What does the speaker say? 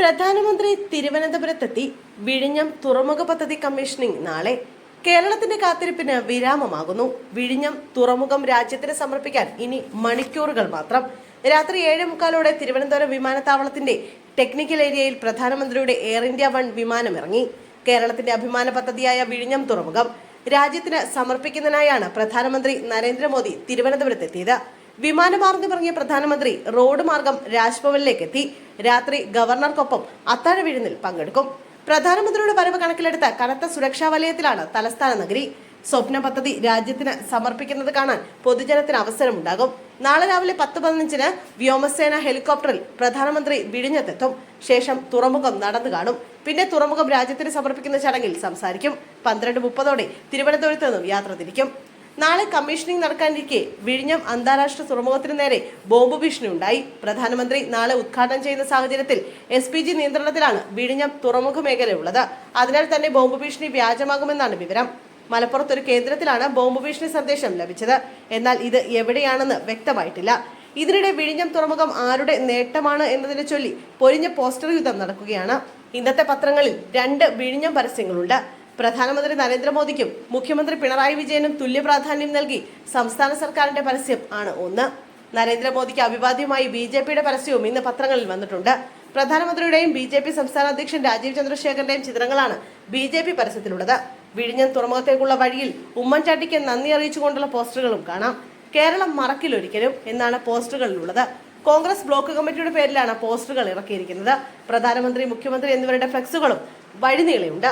പ്രധാനമന്ത്രി തിരുവനന്തപുരത്തെത്തി വിഴിഞ്ഞം തുറമുഖ പദ്ധതി കമ്മീഷനിംഗ് നാളെ കേരളത്തിന്റെ കാത്തിരിപ്പിന് വിരാമമാകുന്നു. വിഴിഞ്ഞം തുറമുഖം രാജ്യത്തിന് സമർപ്പിക്കാൻ ഇനി മണിക്കൂറുകൾ മാത്രം. രാത്രി ഏഴ് മുക്കാലോടെ തിരുവനന്തപുരം വിമാനത്താവളത്തിന്റെ ടെക്നിക്കൽ ഏരിയയിൽ പ്രധാനമന്ത്രിയുടെ എയർ ഇന്ത്യ വൺ വിമാനം ഇറങ്ങി കേരളത്തിന്റെ അഭിമാന പദ്ധതിയായ വിഴിഞ്ഞം തുറമുഖം രാജ്യത്തിന് സമർപ്പിക്കുന്നതിനായാണ് പ്രധാനമന്ത്രി നരേന്ദ്രമോദി തിരുവനന്തപുരത്തെത്തിയത്. വിമാനമാർഗം ഇറങ്ങിയ പ്രധാനമന്ത്രി റോഡ് മാർഗം രാജ്ഭവനിലേക്ക് എത്തി രാത്രി ഗവർണർക്കൊപ്പം അത്താഴ വിഴുന്നിൽ പങ്കെടുക്കും. പ്രധാനമന്ത്രിയുടെ വരവ് കണക്കിലെടുത്ത കനത്ത സുരക്ഷാ വലയത്തിലാണ് തലസ്ഥാന നഗരി. സ്വപ്ന പദ്ധതി രാജ്യത്തിന് സമർപ്പിക്കുന്നത് കാണാൻ പൊതുജനത്തിന് അവസരമുണ്ടാകും. നാളെ രാവിലെ പത്ത് പതിനഞ്ചിന് വ്യോമസേന ഹെലികോപ്റ്ററിൽ പ്രധാനമന്ത്രി വിഴിഞ്ഞത്തെത്തും. ശേഷം തുറമുഖം നടന്നു കാണും. പിന്നെ തുറമുഖം രാജ്യത്തിന് സമർപ്പിക്കുന്ന ചടങ്ങിൽ സംസാരിക്കും. പന്ത്രണ്ട് മുപ്പതോടെ തിരുവനന്തപുരത്ത് നിന്നും യാത്ര തിരിക്കും. നാളെ കമ്മീഷനിങ് നടക്കാനിരിക്കെ വിഴിഞ്ഞം അന്താരാഷ്ട്ര തുറമുഖത്തിന് നേരെ ബോംബ് ഭീഷണി ഉണ്ടായി പ്രധാനമന്ത്രി നാളെ ഉദ്ഘാടനം ചെയ്യുന്ന സാഹചര്യത്തിൽ എസ് പി ജി നിയന്ത്രണത്തിലാണ് വിഴിഞ്ഞം തുറമുഖ മേഖലയുള്ളത്. അതിനാൽ തന്നെ ബോംബ് ഭീഷണി വ്യാജമാകുമെന്നാണ് വിവരം. മലപ്പുറത്ത് ഒരു കേന്ദ്രത്തിലാണ് ബോംബ് ഭീഷണി സന്ദേശം ലഭിച്ചത്. എന്നാൽ ഇത് എവിടെയാണെന്ന് വ്യക്തമായിട്ടില്ല. ഇതിനിടെ വിഴിഞ്ഞം തുറമുഖം ആരുടെ നേട്ടമാണ് എന്നതിനെ ചൊല്ലി പൊരിഞ്ഞ പോസ്റ്റർ യുദ്ധം നടക്കുകയാണ്. ഇന്നത്തെ പത്രങ്ങളിൽ രണ്ട് വിഴിഞ്ഞം പരസ്യങ്ങളുണ്ട്. പ്രധാനമന്ത്രി നരേന്ദ്രമോദിക്കും മുഖ്യമന്ത്രി പിണറായി വിജയനും തുല്യ പ്രാധാന്യം നൽകി സംസ്ഥാന സർക്കാരിന്റെ പരസ്യം ആണ് ഒന്ന്. നരേന്ദ്രമോദിക്ക് അഭിവാദ്യമായി ബി ജെ പിയുടെ പരസ്യവും ഇന്ന് പത്രങ്ങളിൽ വന്നിട്ടുണ്ട്. പ്രധാനമന്ത്രിയുടെയും ബി ജെ പി സംസ്ഥാന അധ്യക്ഷൻ രാജീവ് ചന്ദ്രശേഖരന്റെയും ചിത്രങ്ങളാണ് ബി ജെ പി പരസ്യത്തിലുള്ളത്. വിഴിഞ്ഞം തുറമുഖത്തേക്കുള്ള വഴിയിൽ ഉമ്മൻചാണ്ടിക്ക് നന്ദി അറിയിച്ചുകൊണ്ടുള്ള പോസ്റ്ററുകളും കാണാം. കേരളം മറക്കിലൊരിക്കലും എന്നാണ് പോസ്റ്ററുകളിലുള്ളത്. കോൺഗ്രസ് ബ്ലോക്ക് കമ്മിറ്റിയുടെ പേരിലാണ് പോസ്റ്ററുകൾ ഇറക്കിയിരിക്കുന്നത്. പ്രധാനമന്ത്രി മുഖ്യമന്ത്രി എന്നിവരുടെ ഫ്ലക്സുകളും വഴിനീളെയുണ്ട്.